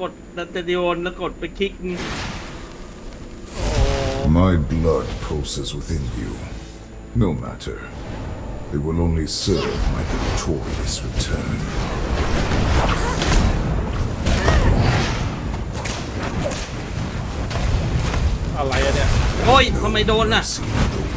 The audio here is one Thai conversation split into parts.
กดดันเตดิโอนแล้วกดไปคลิกนี่โอ้ My blood pulses within you. No matter. It will only serve my victorious return. อะไรอะเนี่ย โอ้ยทำไมโดนน่ะ In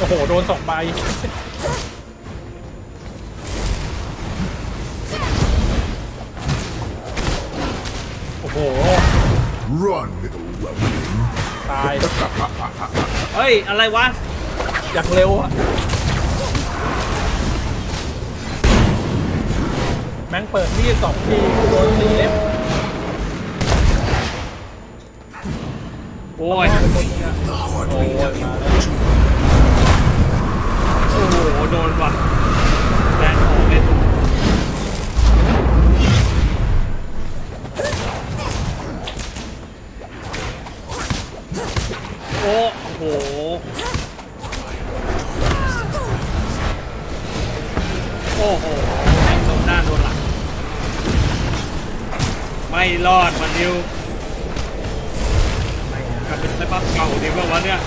โอ้โห โดนสองใบโอ้โห Run, little weapon. ตาย เฮ้ย อะไรวะ อย่างเร็วอะแม่งเปิดที่สองทีโดนสี่เล่มโอ้ยไปหมดเนี่ย The heart โอ้ย beat of มา your แล้วโอ้ โดนว่ะแดนออกไม่ถูกโอ้โหโอ้โหแม่งโดนหน้าโดนหลังไม่รอดมันดิวกลับเป็นไซบับเก่าดีกว่าวะเนี่ย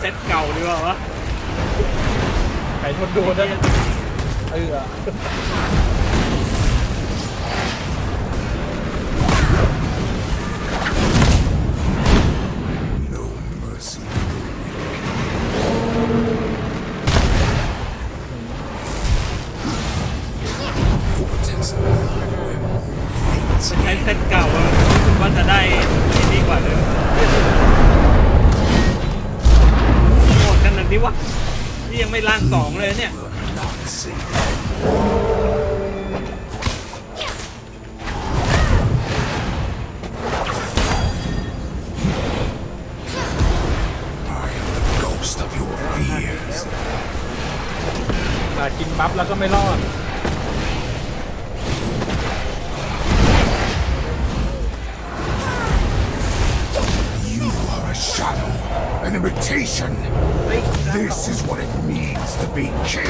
เซ็ตเก่าดีกว่าวะไก่ทนโดนนะเออ No mercy. จะใช้เซ็ตเก่าอะว่าจะได้ดีกว่าเดิม โหดขนาดนี้วะนี่ยังไม่ล่างสองเลยเนี่ย Not safe. I am the ghost of your fears. มากินบัฟแล้วก็ไม่รอด You are a shadow, an imitation. This is what it means to be king.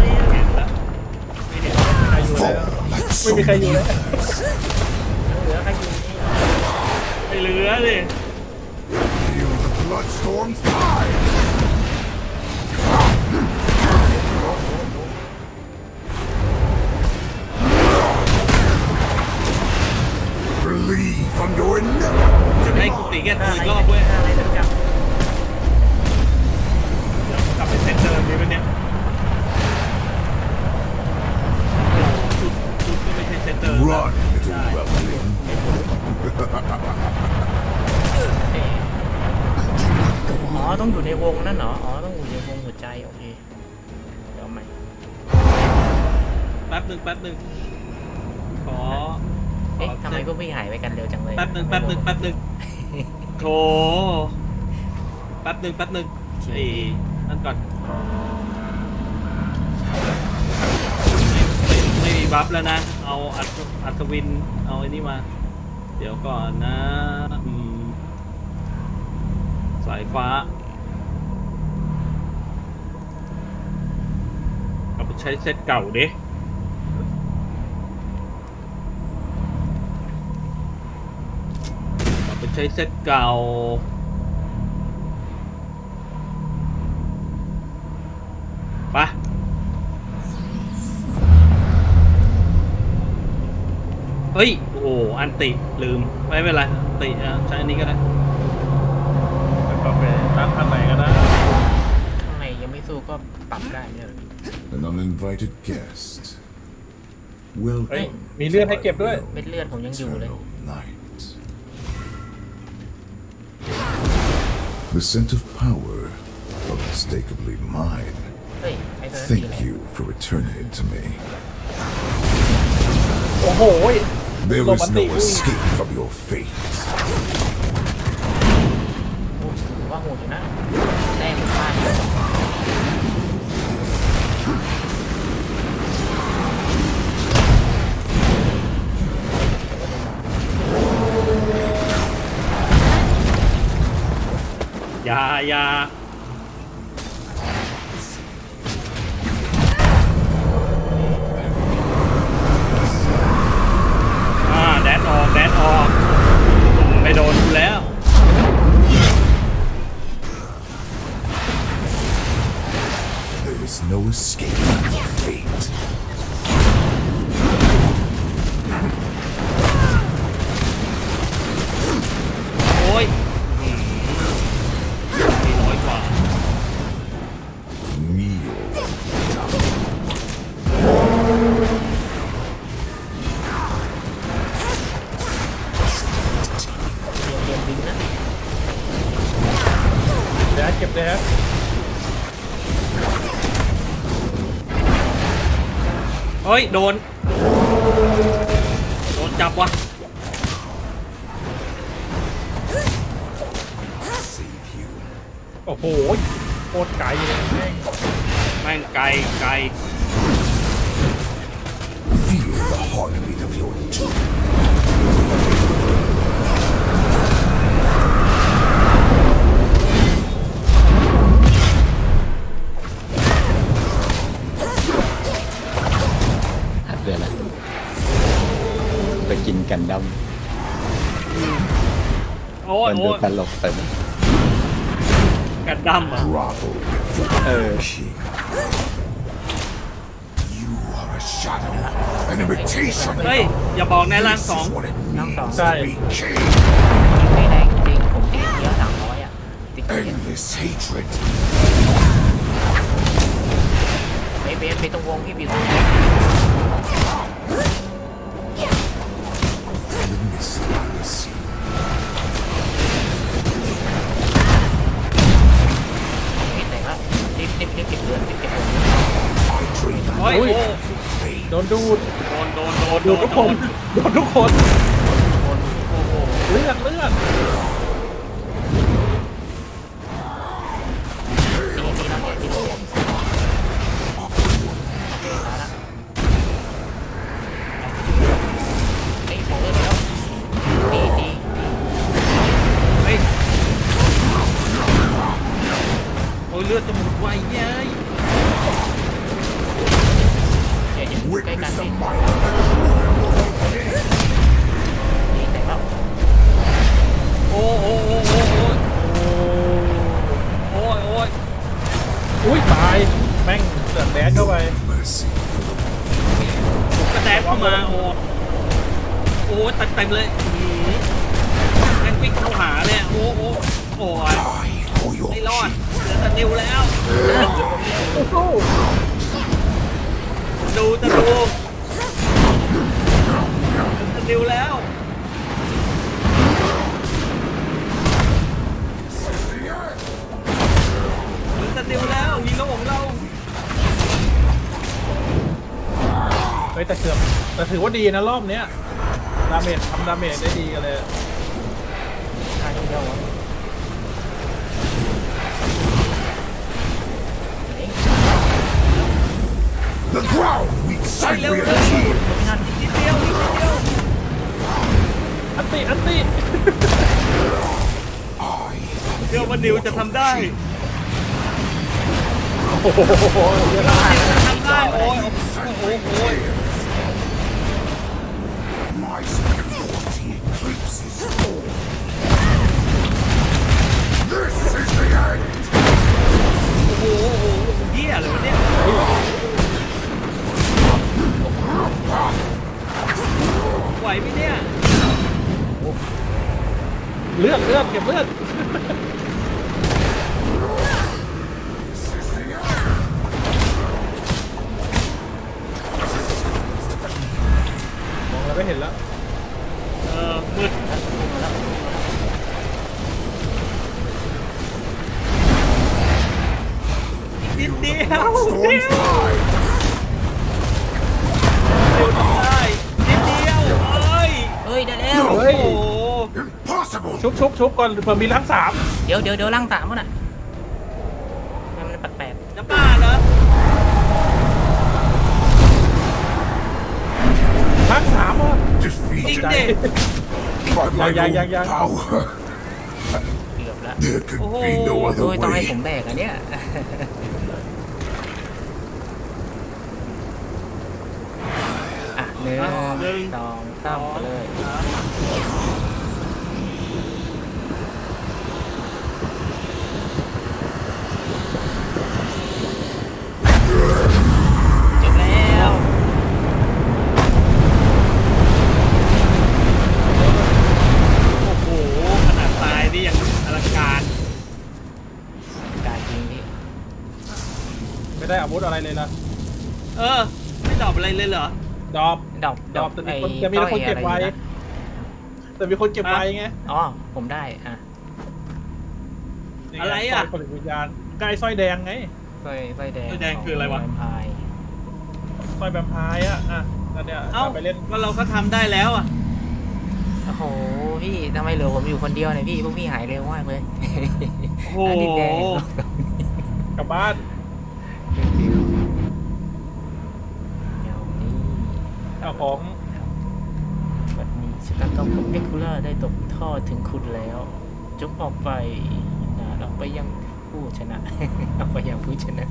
เห็นแล้วใครอยู่เลย Fall like ไม่ so มีใครอยู่ many เลย others. ไม่เหลือเลย Feel the bloodstorm's tide. Relieve from your inevitable จะให้กูตีแค่ตัวอีกรอบเว้ยเดี๋ยวกลับไปเซตเดิมดีไหมเนี่ยชุดชุดก็ไม่ใช่เซตเดิม Run, little rebellion. อ๋อต้องอยู่ในวงนั่นเหรอ อ๋อต้องอยู่ในวงหัวใจโอเค เดี๋ยวเอาใหม่แป๊บหนึ่งแป๊บหนึ่งขอเอ๊ะขอทำไมพวกพี่หายไปกันเร็วจังเลยแป๊บหนึ่งแป๊บหนึ่งแป๊บหนึ่ง โถแป๊บหนึ่งแป๊บหนึ่งไอ้นั่นก่อน ไม่ไม่ไม่มีบัฟแล้วนะ เอาอัศอัศวิน เอาไอ้นี่มา เดี๋ยวก่อนนะอืมสายฟ้าเอาไปใช้เซตเก่าดิ เอาไปใช้เซตเก่า ไปะเฮ้ย โอ้โห อันติ ลืม ไม่เป็นไรอันติอะใช้อันนี้ก็ได้แล้วก็ไปตั้งข้างในก็ได้ข้างในยังไม่สู้ก็ปรับได้เนี่ย An uninvited guest. เฮ้ย Welcome. มีเลือดให้เก็บด้วย เม็ดเลือดผมยังอยู่เลย Eternal night. The scent of power, unmistakably mine. เฮ้ย ไอ้ตัวนั้นดีเลย Thank you for returning it to me. โอ้โห There is Romantic. no escape from your fate. โอ้ถือว่าโหดอยู่นะแรงมาก าอย่าอ่า แดนออก แดนออก ไม่โดนกูแล้ว There is no escape ลเลยแม่งแม่งไกลไกล Feel the heartbeat of your doom. กินกันดั้มโอ้ยมันโอ้ดูยตลกไปไหมกันดั้มอะ Grovel before Oh. the king. You are a shadow, an imitation. เฮ้ย อย่าบอกในร่าง This สอง is what it means to Sorry. be king. ไม่แรงจริงผมตีเดียวสามร้อยอะติดเกียร์ Endless hatred. ไปเบสไปตรงวงพี่บิว ดนดูดโดนโดนโดนโดนทุกคนโดนทุกคนโอ้โหเลือดเลือดตีตีแล้วเนี่ยตีแล้วเนี่ยโอเคมาละเฮ้ยผมเลือดแล้วตีตีตีเฮ้ยโอ้ยเลือดจะหมดไวเย้ย เดี๋ยวจะใกล้กัน Witness the ตี might. ตีแต่แล้วโอ้โอ้โอ้โอ้โอ้โอ้ยโอ้ยอุ้ยตายแม่งเสือกแดดเข้าไปผมกระแดดเข้ามาโอ้โอ้เต็มเต็มเลยแม่งวิ่งเข้าหาเลยอะโอ้โอ้โอ้ยไม่รอดเหลือแต่นิวแล้วโอ้ ดูจะดูจะนิวแล้วเหลือแต่นิวแล้วฮีโร่ของเราเฮ้ยแต่เกือบแต่ถือว่าดีนะรอบเนี้ยดาเมจทำดาเมจได้ดีกันเลยทางเดียว The ground weeps ไปเร็ว angry เร็ at ว you. นิดเดียวนิดเดียวอันติอันติ I เดี๋ยวมันนิวจะทำได้โอ้โหเยอะมากนิวจะทำได้ โอ้ยโอ้ยโอ้ย my superiority eclipses all. This is the end. เลือดเลือดเก็บเลือดมองแล้วก็เห็นแล้ว เออมืดนิดเดียวนิดเดียว Storms fly. ได้นิดเดี ชุบชุบชุบก่อนเผื่อมีทั้งสามเดี๋ยวเดี๋ยวเดี๋ยวล่างสามมันอะมันแปลกจะบ้าเหรอทั้งสามอะ จริง Defeated ดิ by my Yeah, yeah, own yeah, yeah. power. ๆเกือบละ There could Oh. be no โอ้ other ยต้องให้ way. ผมแบกอันเนี้ย อะหนึ่งหนึ่งสองสามไปเลยจบแล้ว โอ้โหขนาดตายนี่ยังอลังการ การจริงพี่ ไม่ได้อาวุธอะไรเลยนะเออ ไม่ตอบอะไรเลยเหรอ ดรอป ดอกดรอปแต่มีคนแต่มีคนเก็บไว้แต่มีคนเก็บไว้ไงอ๋อ ผมได้อะนี่งอะไรอะสร้ยผลิตวิญญาณใกล้สร้อยแดงไงไฟไฟแดงไฟแดงคืออะไรวะขงแมพายสร้อยแวมไพร์อะอะอันเนี้ยเอ้าเอาไปเล่น ก็เราก็ทำได้แล้วอะ โอ้โห พี่ทำไมเหลือผมอยู่คนเดียวเนี่ยพี่ พวกพี่หายเร็วมากเลยโอ้โห อันนี้แดง กลับบ้าน เดี๋ยวนี้เอาของวันนี้ชะตากรรมของเอ็กคูล่าได้ตกทอดถึงคุณแล้ว จงออกไปนะออกไปยังผู้ชนะออกไปยังผู้ชนะ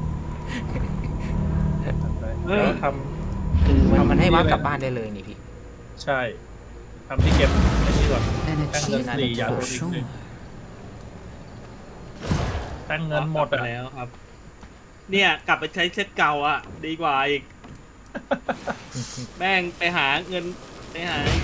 เออแล้วทคือมันทำมันให้ว่าที่กลับเลยบ้านได้เลยนี่พี่ำใช่ทำที่เก็บไอ้นี่ก่อน An That's the achievement other for thing. sure. ตั้งเงินหมดกลับอะไปแล้วครับ เนี่ย กลับไปใช้เช็ดเก่าอะ ดีกว่าอีก แม่งไปหาเงินไปหาไอ้